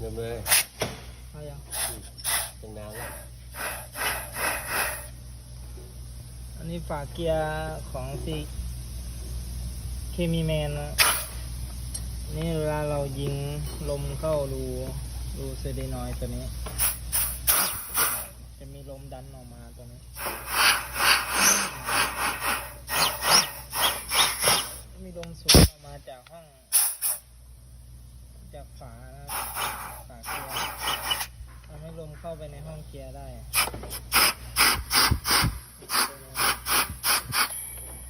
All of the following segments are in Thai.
เริ่มเลยเอายังตรงน้ำแล้วอันนี้ฝาเกียร์ของซีเคมีแมนนะนี่เวลาเรายิงลมเข้ารูรูเซเดนอยด์ตัวนี้ จะมีลมดันออกมาตัวนี้ มีลมสูงออกมาจากห้อง จากฝานะครับฝาเกียร์ทำให้ลมเข้า ไปในห้องเกียร์ได้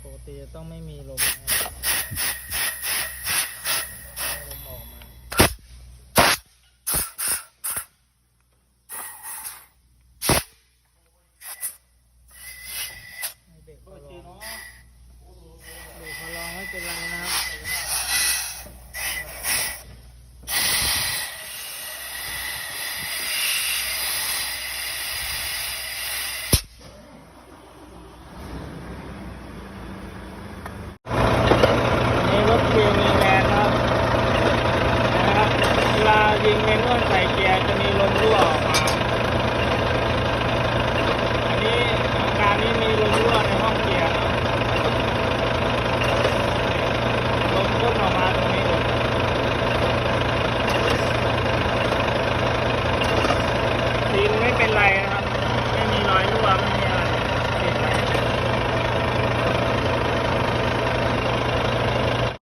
ปกติจะต้องไม่มีลมนะครับให้ลมออกมาให้เบรกพอลองเบรกพอลองไม่เป็นไรนะครับ ริงๆในเมื่อใส่เกียร์จะมีลมรั่วออกมาอันนี้การนี้มีลมรั่วในห้องเกียร์ลมพุ่งออกมาตรงนี้ซีนไม่เป็นไรนะครับ